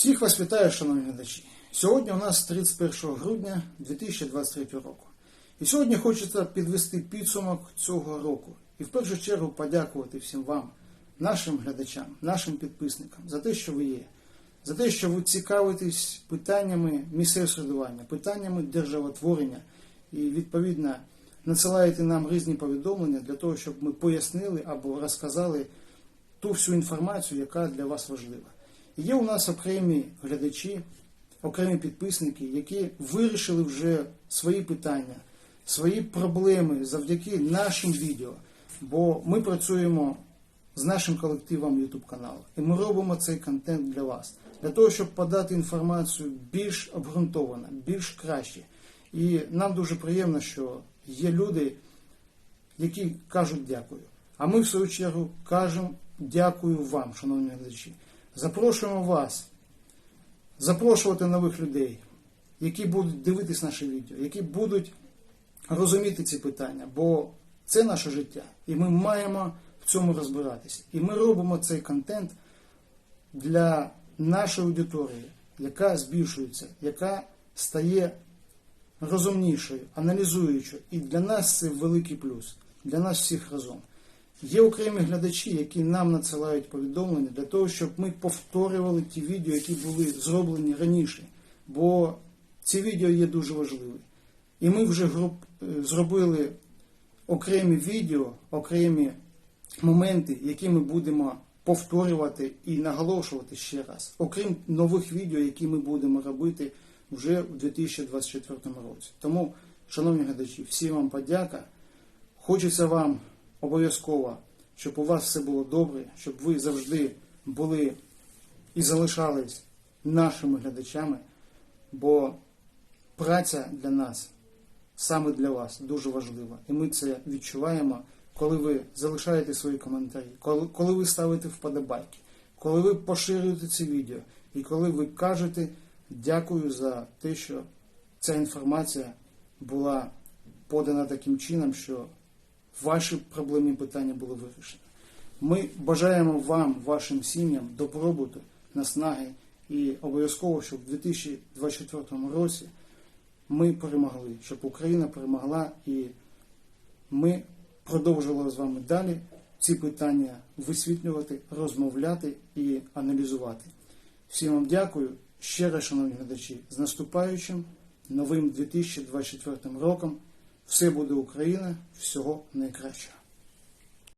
Всіх вас вітаю, шановні глядачі. Сьогодні у нас 31 грудня 2023 року. І сьогодні хочеться підвести підсумок цього року. І в першу чергу подякувати всім вам, нашим глядачам, нашим підписникам, за те, що ви є, за те, що ви цікавитесь питаннями місцевого середування, питаннями державотворення і, відповідно, надсилаєте нам різні повідомлення для того, щоб ми пояснили або розказали ту всю інформацію, яка для вас важлива. Є у нас окремі глядачі, окремі підписники, які вирішили вже свої питання, свої проблеми завдяки нашим відео. Бо ми працюємо з нашим колективом YouTube каналу. І ми робимо цей контент для вас, для того, щоб подати інформацію більш обґрунтовано, більш краще. І нам дуже приємно, що є люди, які кажуть дякую. А ми, в свою чергу, кажемо дякую вам, шановні глядачі. Запрошуємо вас запрошувати нових людей, які будуть дивитись наше відео, які будуть розуміти ці питання, бо це наше життя, і ми маємо в цьому розбиратися. І ми робимо цей контент для нашої аудиторії, яка збільшується, яка стає розумнішою, аналізуючою. І для нас це великий плюс, для нас всіх разом. Є окремі глядачі, які нам надсилають повідомлення для того, щоб ми повторювали ті відео, які були зроблені раніше. Бо ці відео є дуже важливі. І ми вже е, зробили окремі відео, окремі моменти, які ми будемо повторювати і наголошувати ще раз, окрім нових відео, які ми будемо робити вже у 2024 році. Тому, шановні глядачі, всім вам подяка. Хочеться вам обов'язково, щоб у вас все було добре, щоб ви завжди були і залишались нашими глядачами, бо праця для нас, саме для вас, дуже важлива. І ми це відчуваємо, коли ви залишаєте свої коментарі, коли, коли ви ставите вподобайки, коли ви поширюєте це відео, і коли ви кажете дякую за те, що ця інформація була подана таким чином, що ваші проблемні питання були вирішені. Ми бажаємо вам, вашим сім'ям, добробуту, наснаги і обов'язково, щоб у 2024 році ми перемогли, щоб Україна перемогла і ми продовжували з вами далі ці питання висвітлювати, розмовляти і аналізувати. Всім вам дякую. Ще раз, шановні глядачі, з наступаючим новим 2024 роком. Все буде Україна, всього найкращого.